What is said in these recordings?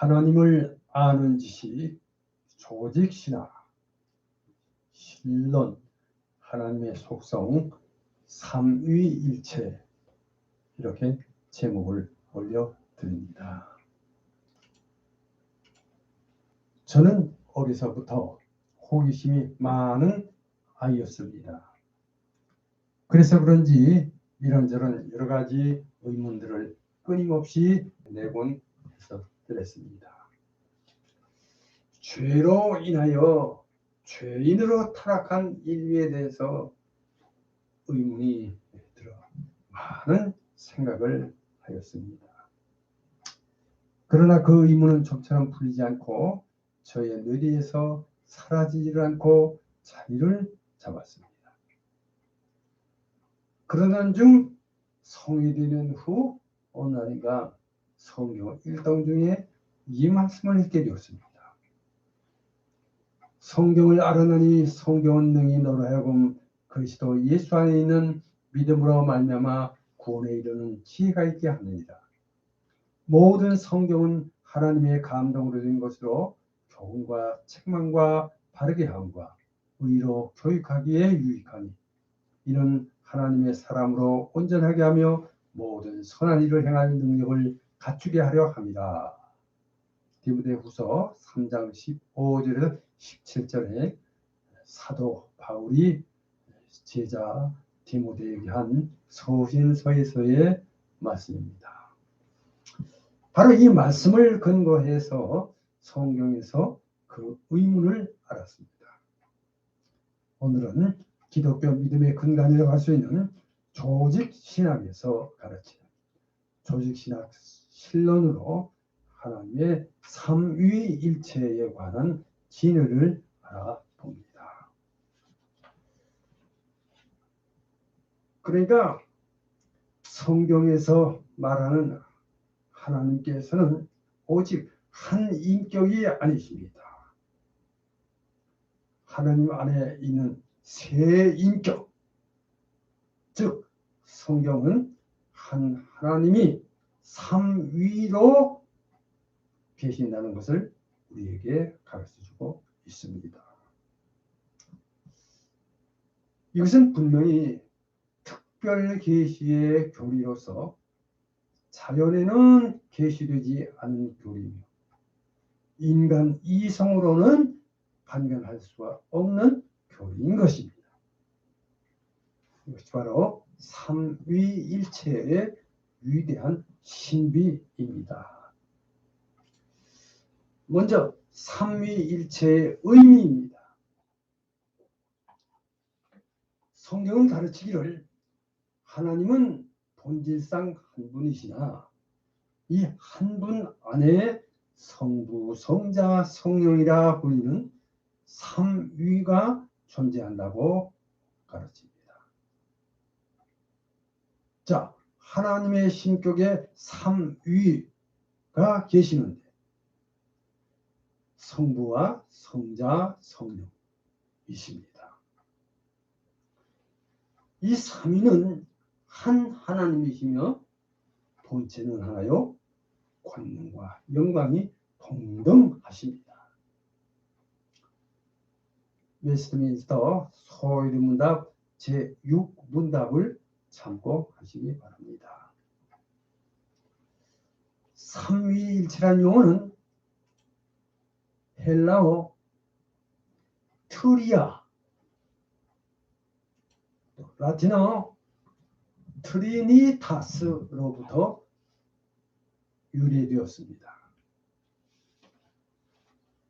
하나님을 아는 지식, 조직 신학, 신론, 하나님의 속성, 삼위일체 이렇게 제목을 올려드립니다. 저는 어려서부터 호기심이 많은 아이였습니다. 그래서 그런지 이런저런 여러 가지 의문들을 끊임없이 내곤 드렸습니다. 죄로 인하여 죄인으로 타락한 인류에 대해서 의문이 들어 많은 생각을 하였습니다. 그러나 그 의문은 좀처럼 풀리지 않고 저의 뇌리에서 사라지질 않고 자리를 잡았습니다. 그러던 중 성이 되는 후 어느 날인가 성경 일동 중에 이 말씀을 읽게 되었습니다. 성경을 알아내니 성경은 능히 너로 하여금 그리스도 예수 안에 있는 믿음으로 말미암아 구원에 이르는 지혜가 있게 합니다. 모든 성경은 하나님의 감동으로 된 것으로 교훈과 책망과 바르게 함과 의로 교육하기에 유익하니 이는 하나님의 사람으로 온전하게 하며 모든 선한 일을 행할 능력을 갖추게 하려 합니다. 디모데 후서 3장 15절에서 17절에 사도 바울이 제자 디모데에게 한 서신서에서의 말씀입니다. 바로 이 말씀을 근거해서 성경에서 그 의문을 알았습니다. 오늘은 기독교 믿음의 근간이라고 할 수 있는 조직 신학에서 가르치는 조직 신학 실론으로 하나님의 삼위일체에 관한 진리를 알아봅니다. 그러니까 성경에서 말하는 하나님께서는 오직 한 인격이 아니십니다. 하나님 안에 있는 세 인격, 즉 성경은 한 하나님이 삼위로 계신다는 것을 우리에게 가르쳐주고 있습니다. 이것은 분명히 특별 계시의 교리로서 자연에는 계시되지 않은 교리며 인간 이성으로는 발견할 수가 없는 교리인 것입니다. 이것이 바로 삼위일체의 위대한 신비입니다. 먼저 삼위일체의 의미입니다. 성경은 가르치기를 하나님은 본질상 한 분이시나 이 한 분 안에 성부, 성자, 성령이라 불리는 삼위가 존재한다고 가르칩니다. 자, 하나님의 신격에 삼위가 계시는데 성부와 성자, 성령이십니다. 이 삼위는 한 하나님이시며 본체는 하나요 권능과 영광이 동등하십니다. 웨스트민스터 소위드 문답 제6문답을 참고 하시기 바랍니다. 삼위일체란 용어는 헬라어 트리아 라틴어 트리니타스로부터 유래되었습니다.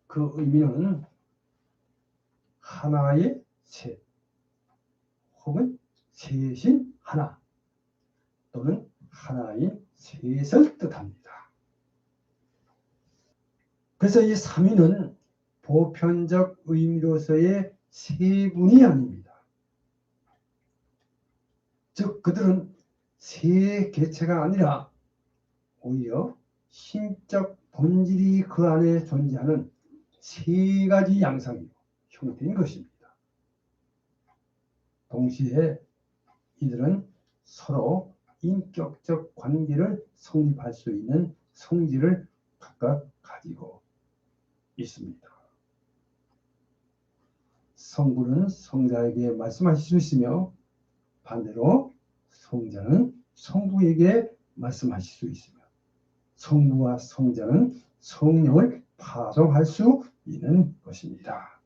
그 의미는 하나의 셋 혹은 셋인 하나 또는 하나인 셋을 뜻합니다. 그래서 이 삼위는 보편적 의미로서의 세 분이 아닙니다. 즉 그들은 세 개체가 아니라 오히려 신적 본질이 그 안에 존재하는 세 가지 양상이 형태인 것입니다. 동시에 이들은 서로 인격적 관계를 성립할 수 있는 성질을 각각 가지고 있습니다. 성부는 성자에게 말씀하실 수 있으며 반대로 성자는 성부에게 말씀하실 수 있으며 성부와 성자는 성령을 파송할 수 있는 것입니다.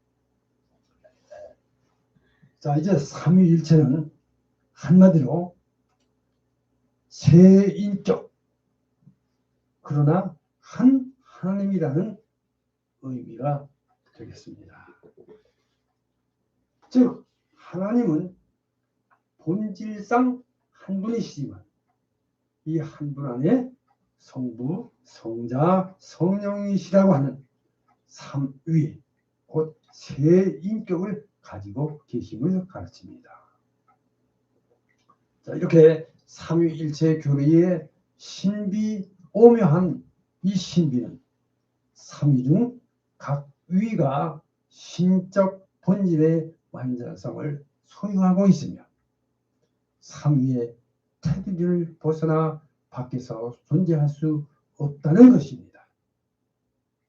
자, 이제 삼위일체는 한마디로 세 인격 그러나 한 하나님이라는 의미가 되겠습니다. 즉 하나님은 본질상 한 분이시지만 이 한 분 안에 성부, 성자, 성령이시라고 하는 삼위 곧 세 인격을 가지고 계심을 가르칩니다. 자, 이렇게 삼위일체 교리의 신비 오묘한 이 신비는 삼위 중 각 위가 신적 본질의 완전성을 소유하고 있으며 삼위의 테두리를 벗어나 밖에서 존재할 수 없다는 것입니다.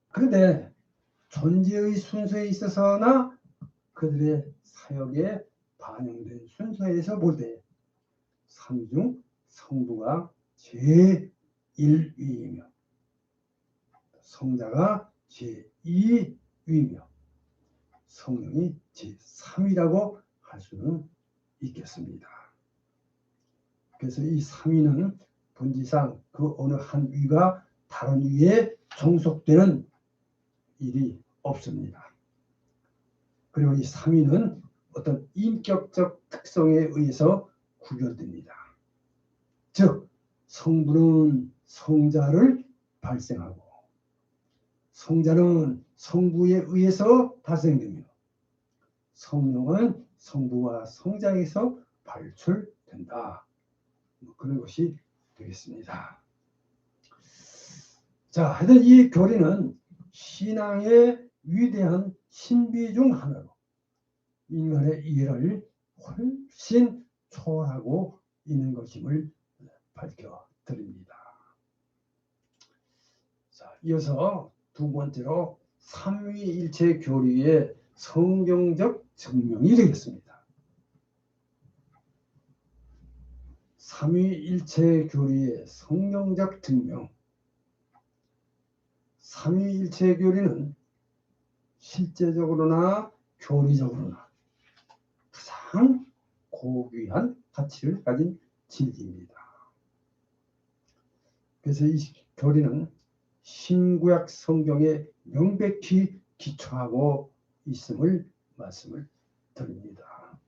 그런데 존재의 순서에 있어서나 그들의 사역에 반영된 순서에서 볼 때 삼중 성부가 제1위이며 성자가 제2위이며 성령이 제3위라고 할 수는 있겠습니다. 그래서 이 3위는 본질상 그 어느 한 위가 다른 위에 종속되는 일이 없습니다. 그리고 이 3위는 어떤 인격적 특성에 의해서 구별됩니다. 즉 성부는 성자를 발생하고 성자는 성부에 의해서 발생되며 성령은 성부와 성자에서 발출된다. 뭐 그런 것이 되겠습니다. 자, 하여튼 이 교리는 신앙의 위대한 신비 중 하나로 인간의 이해를 훨씬 초월하고 있는 것임을 밝혀 드립니다. 자, 이어서 두 번째로 삼위일체 교리의 성경적 증명이 되겠습니다. 삼위일체 교리의 성경적 증명. 삼위일체 교리는 실제적으로나 교리적으로나 가장 고귀한 가치를 가진 진리입니다. 그래서 이 교리는 신구약 성경에 명백히 기초하고 있음을 말씀을 드립니다.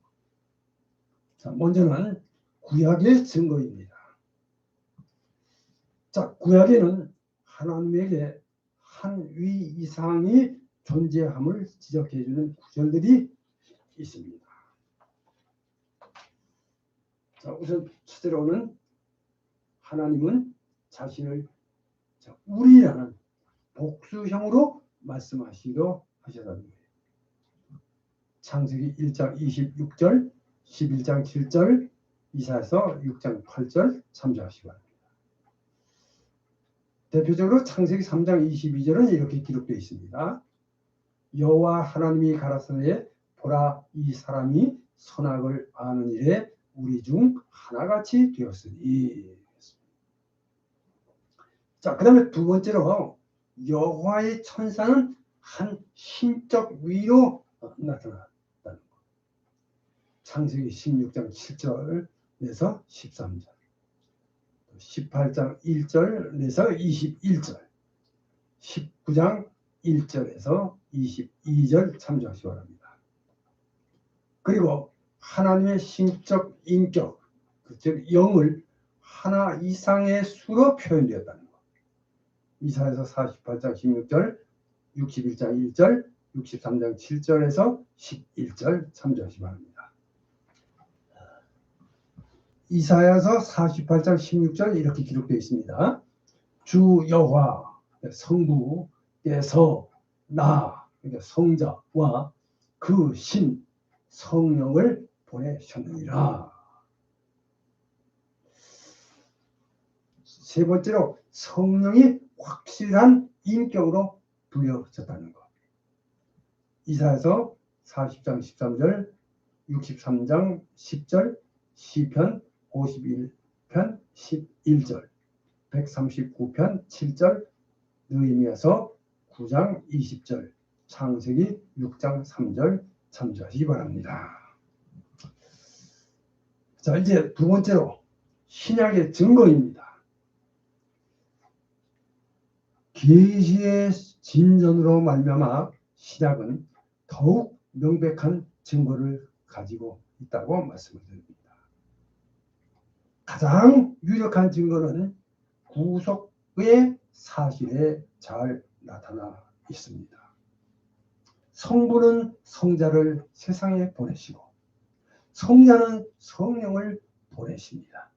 자, 먼저는 구약의 증거입니다. 자, 구약에는 하나님에게 한 위 이상이 존재함을 지적해 주는 구절들이 있습니다. 자, 우선 첫째로는 하나님은 자신을 우리라는 복수형으로 말씀하시기도 하셨다는 거예요. 창세기 1장 26절, 11장 7절, 이사에서 6장 8절 참조하시기 바랍니다. 대표적으로 창세기 3장 22절은 이렇게 기록되어 있습니다. 여호와 하나님이 가라사대 보라 이 사람이 선악을 아는 일에 우리 중 하나같이 되었으니 자, 그 다음에 두 번째로 여호와의 천사는 한 신적 위로 나타났다는 것. 창세기 16장 7절에서 13절, 18장 1절에서 21절, 19장 1절에서 22절 참조하시기 바랍니다. 그리고 하나님의 신적 인격, 즉 영을 하나 이상의 수로 표현되었다는 것. 이사에서 48장 16절, 61장 1절, 63장 7절에서 11절 참조하시기 바랍니다. 이사야서 48장 16절 이렇게 기록되어 있습니다. 주 여호와 성부께서 나 그러니까 성자와 그 신 성령을 보내셨느니라. 세 번째로 성령이 확실한 인격으로 부여졌다는 것. 이사에서 40장 13절, 63장 10절, 시편 51편 11절, 139편 7절, 느헤미야서 9장 20절, 창세기 6장 3절 참조하시기 바랍니다. 자, 이제 두 번째로 신약의 증거입니다. 계시의 진전으로 말미암아 신약은 더욱 명백한 증거를 가지고 있다고 말씀을 드립니다. 가장 유력한 증거는 구속의 사실에 잘 나타나 있습니다. 성부는 성자를 세상에 보내시고 성자는 성령을 보내십니다.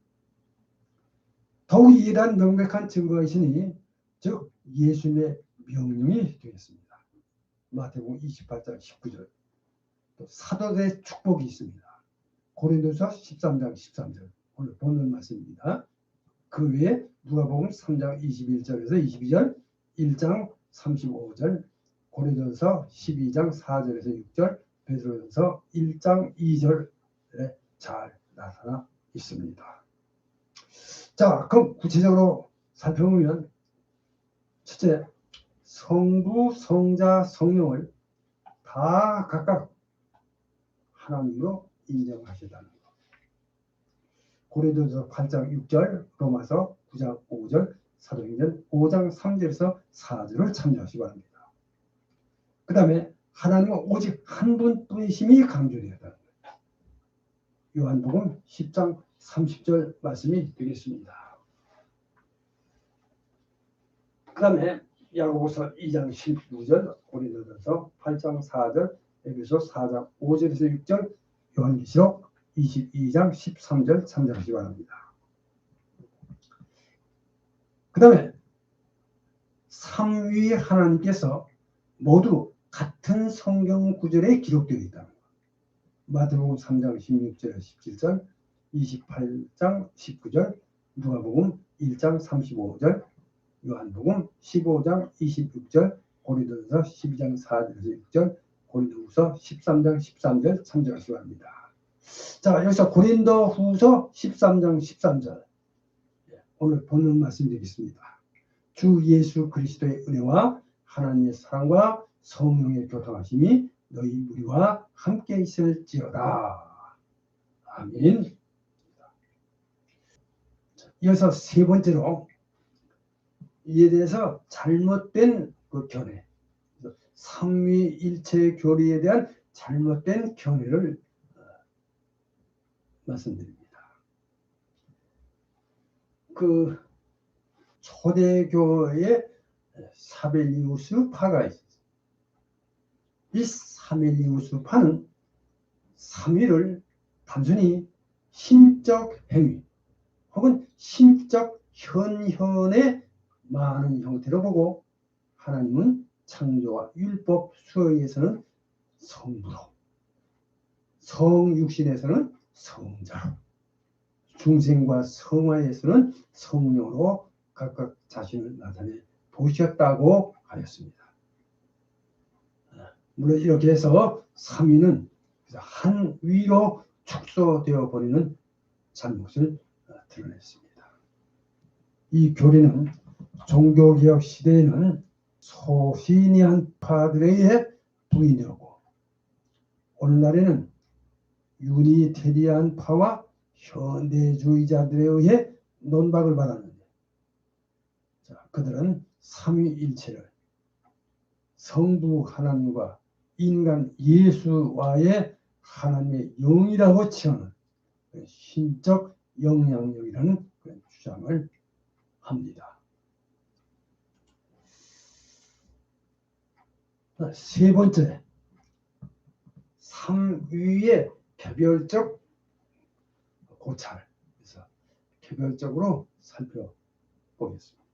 더욱 이란 명백한 증거이시니 즉 예수님의 명령이 되겠습니다. 마태복음 28장 19절 또 사도의 축복이 있습니다. 고린도서 13장 13절 오늘 본문 말씀입니다. 그 외에 누가복음 3장 21절에서 22절 1장 35절 고린도서 12장 4절에서 6절 베드로전서 1장 2절에 잘 나타나 있습니다. 자, 그럼 구체적으로 살펴보면 첫째, 성부, 성자, 성령을 다 각각 하나님으로 인정하시다는 것. 고린도서 8장 6절, 로마서 9장 5절, 사도행전 5장 3절에서 4절을 참조하시기 바랍니다. 그 다음에 하나님은 오직 한 분뿐이심이 강조되었다는 거예요. 요한복음 10장 30절 말씀이 되겠습니다. 그 다음에 야고보서 2장 16절, 고린도전서 8장 4절, 에베소 4장 5절에서 6절, 요한계시록 22장 13절 참조하시기 바랍니다. 그 다음에 삼위 하나님께서 모두 같은 성경 구절에 기록되어 있다는 것. 마태복음 3장 16절 17절, 28장 19절, 누가복음 1장 35절, 요한복음 15장 26절, 고린도서 12장 4절에서 6절, 고린도후서 13장 13절 참조하시기 바랍니다. 자, 여기서 고린도후서 13장 13절 오늘 본문 말씀드리겠습니다. 주 예수 그리스도의 은혜와 하나님의 사랑과 성령의 교통하심이 너희 우리와 함께 있을지어다. 아멘. 이어서 세 번째로 이에 대해서 잘못된 그 견해, 삼위일체 교리에 대한 잘못된 견해를 어, 말씀드립니다. 그 초대교의 사벨리우스 파가 있습니다. 이 사벨리우스파는 삼위를 단순히 신적 행위 혹은 신적 현현의 많은 형태로 보고 하나님은 창조와 율법 수어에서는 성부로 성육신에서는 성자로 중생과 성화에서는 성령으로 각각 자신을 나타내 보셨다고 하였습니다. 물론 이렇게 해서 삼위는 한 위로 축소되어 버리는 잘못을 드러냈습니다. 이 교리는 종교개혁 시대에는 소신이 한 파들에 의해 부인되었고 오늘날에는 유니테리안 파와 현대주의자들에 의해 논박을 받았는데 자, 그들은 삼위일체를 성부 하나님과 인간 예수와의 하나님의 영이라고 치하는 신적 영향력이라는 그런 주장을 합니다. 세 번째, 삼위의 개별적 고찰. 그래서 개별적으로 살펴보겠습니다.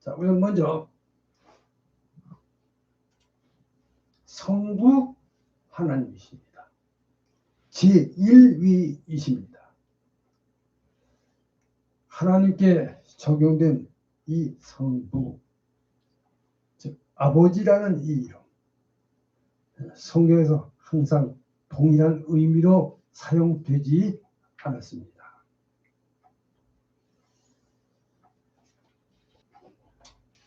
자, 우선 먼저 성부 하나님이십니다. 제1위이십니다. 하나님께 적용된 이 성부, 즉 아버지라는 이 이름, 성경에서 항상 동일한 의미로 사용되지 않았습니다.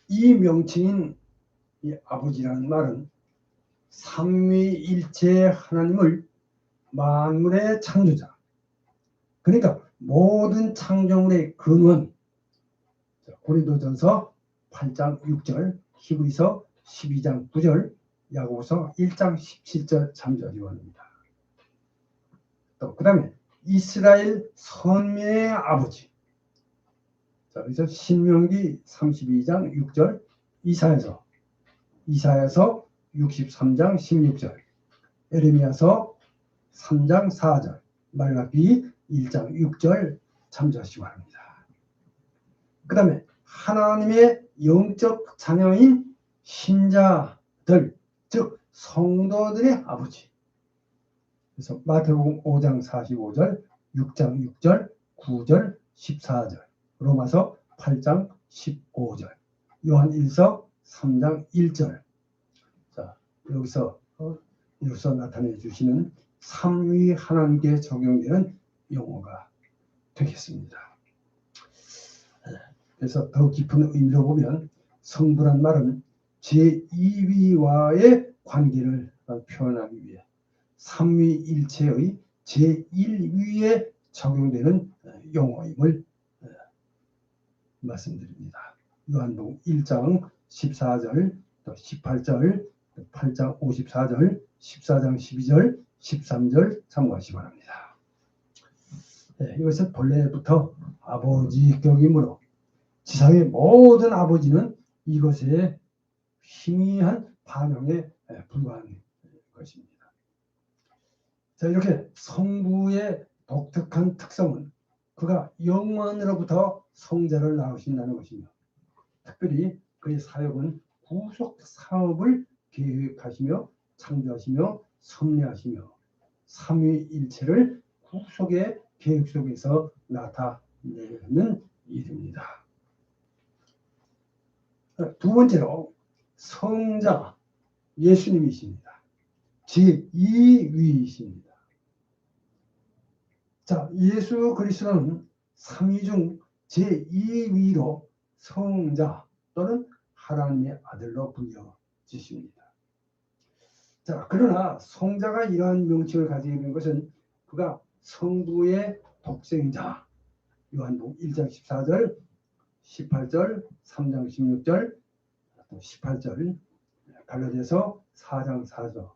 이 명칭인 이 아버지라는 말은 삼위일체 하나님을 만물의 창조자, 그러니까 모든 창조물의 근원, 고린도전서 8장 6절, 히브리서 12장 9절, 야고보서 1장 17절 참조하기 원합니다. 또 그 다음에 이스라엘 선민의 아버지. 자, 그래서 신명기 32장 6절, 이사야서 이사야서 63장 16절, 에레미야서 3장 4절, 말라기 1장 6절 참조하시기 바랍니다. 그 다음에 하나님의 영적 자녀인 신자들, 즉 성도들의 아버지. 그래서 마태복음 5장 45절, 6장 6절, 9절, 14절, 로마서 8장 15절, 요한 1서 3장 1절. 자, 여기서 어, 여기서 나타내 주시는 삼위 하나님께 적용되는 용어가 되겠습니다. 그래서 더 깊은 의미로 보면 성부란 말은 제2위와의 관계를 표현하기 위해 삼위일체의 제1위에 적용되는 용어임을 말씀드립니다. 요한복음 1장 14절, 또 18절, 8장 54절, 14장 12절, 13절 참고하시기 바랍니다. 네, 이것은 본래부터 아버지격이므로 지상의 모든 아버지는 이것에 희미한 반응에 불과한 것입니다. 자, 이렇게 성부의 독특한 특성은 그가 영원으로부터 성자를 낳으신다는 것이며 특별히 그의 사역은 구속 사업을 계획하시며 창조하시며 섭리하시며 삼위일체를 구속의 계획 속에서 나타내는 일입니다. 두 번째로 성자 예수님이십니다. 제2위이십니다. 자, 예수 그리스도는 삼위 중 제2위로 성자 또는 하나님의 아들로 불려지십니다. 자, 그러나 성자가 이러한 명칭을 가지게 된 것은 그가 성부의 독생자 요한복음 1장 14절 18절 3장 16절 또 18절 갈라디아서 4장 4절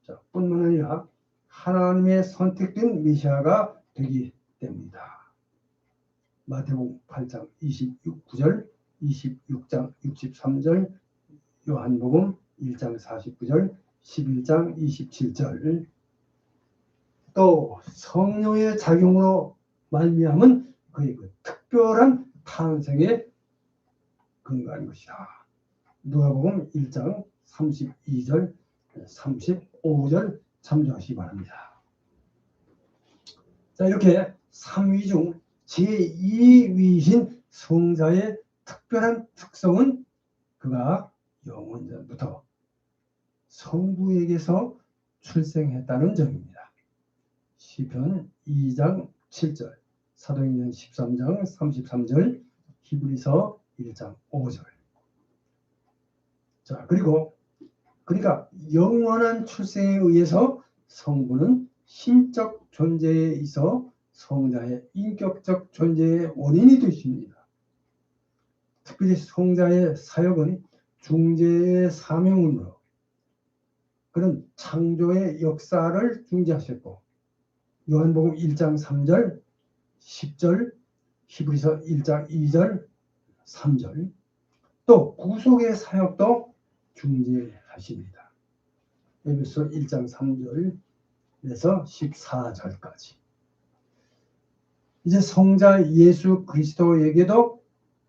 자, 뿐만 아니라 하나님의 선택된 메시아가 되기 때문이다. 마태복음 8장 29절 26장 63절 요한복음 1장 49절 11장 27절 또 성령의 작용으로 말미암은 그의 그 특별한 탄생에 근거한 것이다. 누가복음 1장 32절 35절 참조하시기 바랍니다. 자 이렇게 3위 중 제2위이신 성자의 특별한 특성은 그가 영원전부터 성부에게서 출생했다는 점입니다. 시편 2장 7절, 사도행전 13장 33절, 히브리서 1장 5절. 자, 그리고 그러니까 영원한 출생에 의해서 성부는 신적 존재에 있어 성자의 인격적 존재의 원인이 되십니다. 특별히 성자의 사역은 중재의 사명으로 그런 창조의 역사를 중재하셨고 요한복음 1장 3절, 10절, 히브리서 1장 2절, 3절 또 구속의 사역도 중재하십니다. 에베소 1장 3절에서 14절까지 이제 성자 예수 그리스도에게도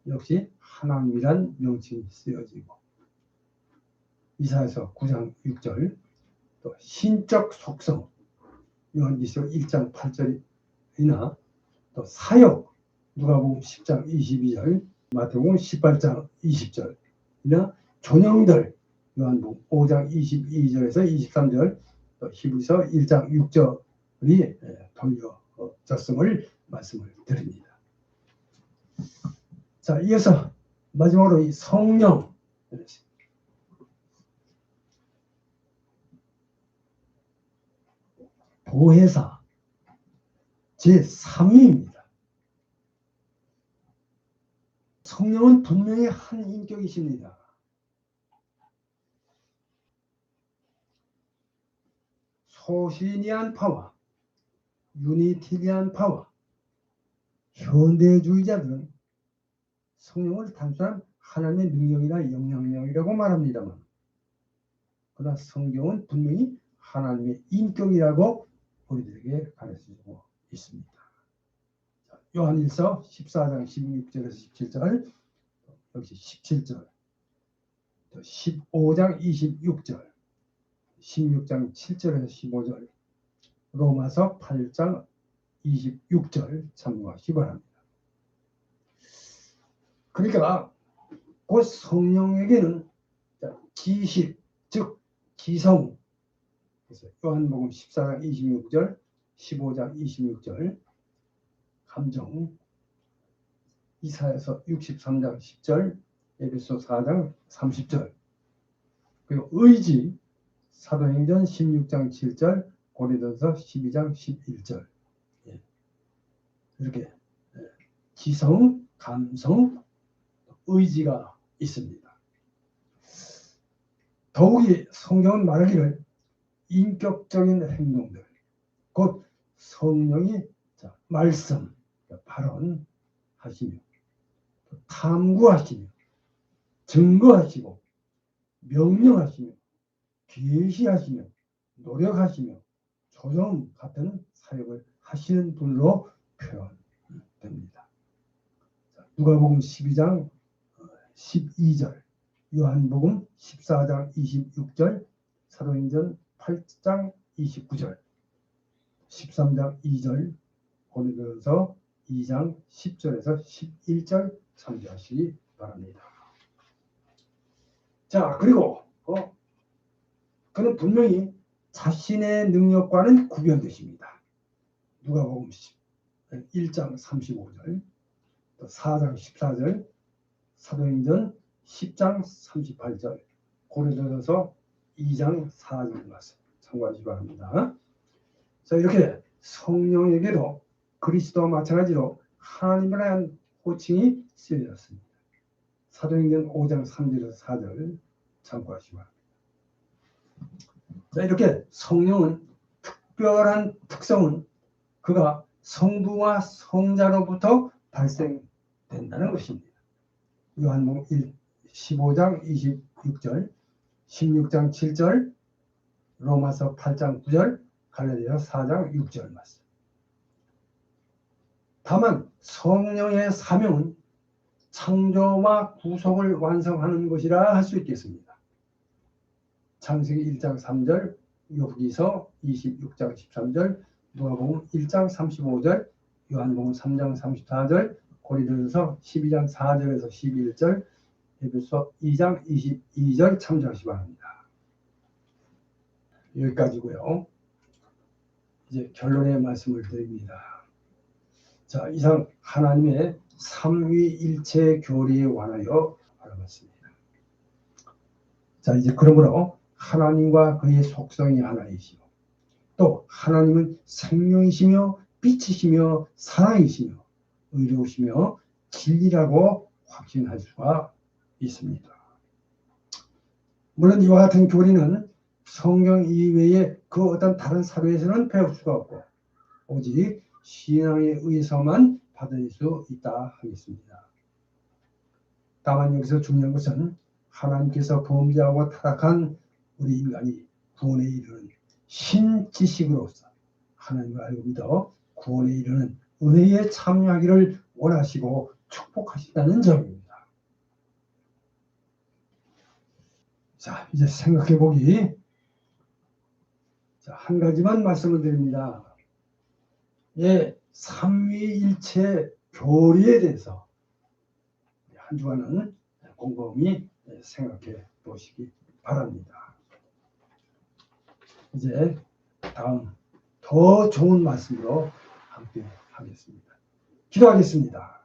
역시 하나님이란 명칭이 쓰여지고 이사에서 9장 6절. 또 신적 속성. 요한기서 1장 8절이나. 또 사역. 누가복음 10장 22절, 마태복음 18장 20절이나 전형들. 요한복음 5장 22절에서 23절, 또 히브리서 1장 6절이 예, 돌려졌음을 말씀을 드립니다. 자, 이어서 마지막으로 이 성령 보혜사 제3위입니다. 성령은 분명히 한 인격이십니다. 소신이한 파와 유니티리안 파와 현대주의자들은 성령을 단순한 하나님의 능력이나 영향력이라고 말합니다만 그러나 성경은 분명히 하나님의 인격이라고 우리들에게 가르쳐주고 있습니다. 요한일서 14장 16절에서 17절 역시 17절 15장 26절 16장 7절에서 15절 로마서 8장 26절 참고하시 바랍니다. 그러니까 그 성령에게는 기식 즉 기성 그래서 요한복음 14장 26절 15장 26절 감정 이사에서 63장 10절 에베소 4장 30절 그리고 의지 사도행전 16장 7절 고린도서 12장 11절 예. 이렇게 예. 지성, 감성, 의지가 있습니다. 더욱이 성경은 말하기를 인격적인 행동들, 곧 성령이 말씀, 발언 하시며 탐구하시며 증거하시고 명령하시며 계시하시며 노력하시며 조정 같은 사역을 하시는 분으로 표현됩니다. 누가복음 12장 12절, 요한복음 14장 26절, 사도행전 8장 29절, 13장 2절, 고린도서 2장 10절에서 11절 참조하시기 바랍니다. 자, 그리고 어, 그는 분명히 자신의 능력과는 구별되십니다. 누가복음 1장 35절, 또 4장 14절, 사도행전 10장 38절, 고린도서 2장 4절 말씀 참고하시기 바랍니다. 자, 이렇게 성령에게도 그리스도와 마찬가지로 하나님을 향한 호칭이 쓰여졌습니다. 사도행전 5장 3절에서 4절 참고하시기 바랍니다. 자, 이렇게 성령은 특별한 특성은 그가 성부와 성자로부터 발생된다는 것입니다. 요한복음 1, 15장 26절, 16장 7절, 로마서 8장 9절, 갈라디아 4장 6절 말씀. 다만 성령의 사명은 창조와 구속을 완성하는 것이라 할 수 있겠습니다. 창세기 1장 3절, 욥기서 26장 13절, 누가복음 1장 35절, 요한복음 3장 34절, 고린도전서 12장 4절에서 11절, 에베소 2장 22절 참조하시 기 바랍니다. 여기까지고요. 이제 결론의 말씀을 드립니다. 자, 이상 하나님의 삼위일체 교리에 관하여 알아봤습니다. 자, 이제 그러므로 하나님과 그의 속성이 하나이시요. 또 하나님은 생명이시며 빛이시며 사랑이시며 의로우시며 진리라고 확신할 수가 있습니다. 물론 이와 같은 교리는 성경 이외에 그 어떤 다른 사료에서는 배울 수가 없고 오직 신앙에 의해서만 받을 수 있다 하겠습니다. 다만 여기서 중요한 것은 하나님께서 범죄하고 타락한 우리 인간이 구원에 이르는 신지식으로서 하나님을 알고 믿어 구원에 이르는 은혜에 참여하기를 원하시고 축복하신다는 점입니다. 자, 이제 생각해 보기. 자, 한 가지만 말씀을 드립니다. 예, 삼위일체 교리에 대해서 한 주간은 곰곰이 생각해 보시기 바랍니다. 이제 다음 더 좋은 말씀으로 함께 하겠습니다. 기도하겠습니다.